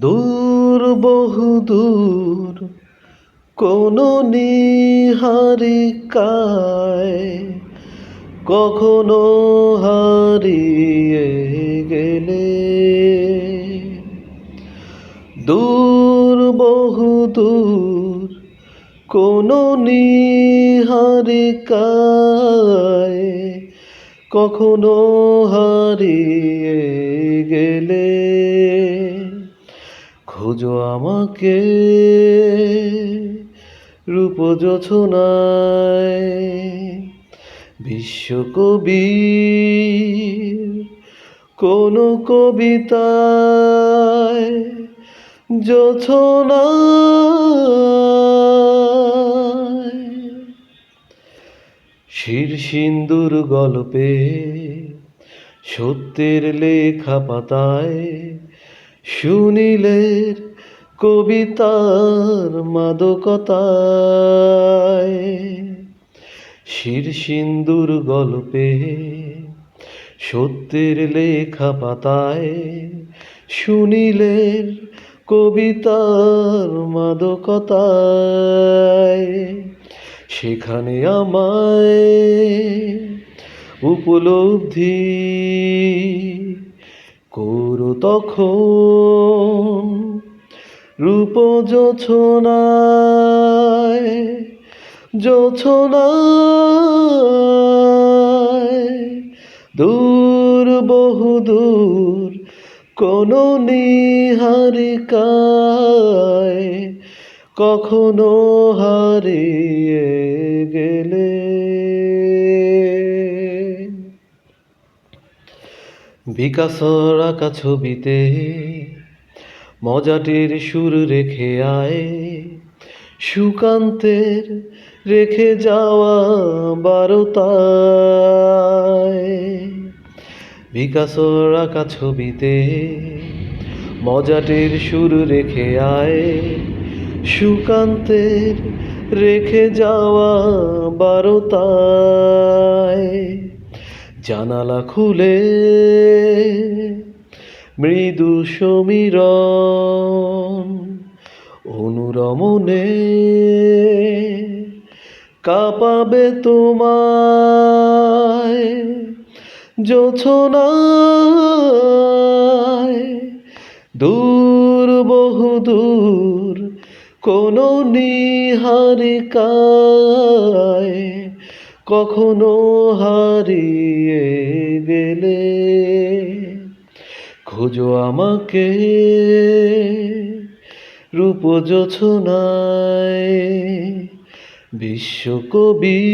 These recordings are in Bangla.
দূর বহু দূর কোন কখনো হারিয়ে গেলে। দূর বহু দূর কোন কখনো হারিয়ে গেলে। খোঁজো আমাকে রূপ বিশ্বকবি কোন কবিতায় যোছনায় শির সিন্দুর গল্পে সত্যের লেখা পাতায় সুনীলের কবিতার মাদকতায় শির সিন্দুর গল্পে সত্যের লেখা পাতায় সুনীলের কবিতার মাদকতায় সেখানে আমায় উপলব্ধি করো তখন রূপ দূর বহু দূর কোন নিহারিকায় কখনো হারিয়ে গেলে। বিকাশর আঁকা ছবিতে মজাটির সুর রেখে আয়, সুকান্তের রেখে যাওয়া বারোতায়। বিকাশর আঁকা ছবিতে মজাটির সুর রেখে আয়, সুকান্তের রেখে যাওয়া বারোতায়। জানালা খুলে মৃদু সমীরণ অনুরমনে কাঁপাবে তোমায় যোছনায়। দূর বহু দূর কোন নিহারিকায় কখনো হারিয়ে গেলে খোঁজো আমাকে রূপ বিশ্বকবির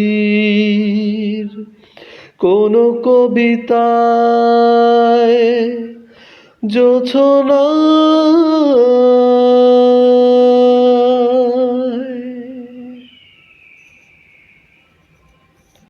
কোন কবিতায় যোছনায়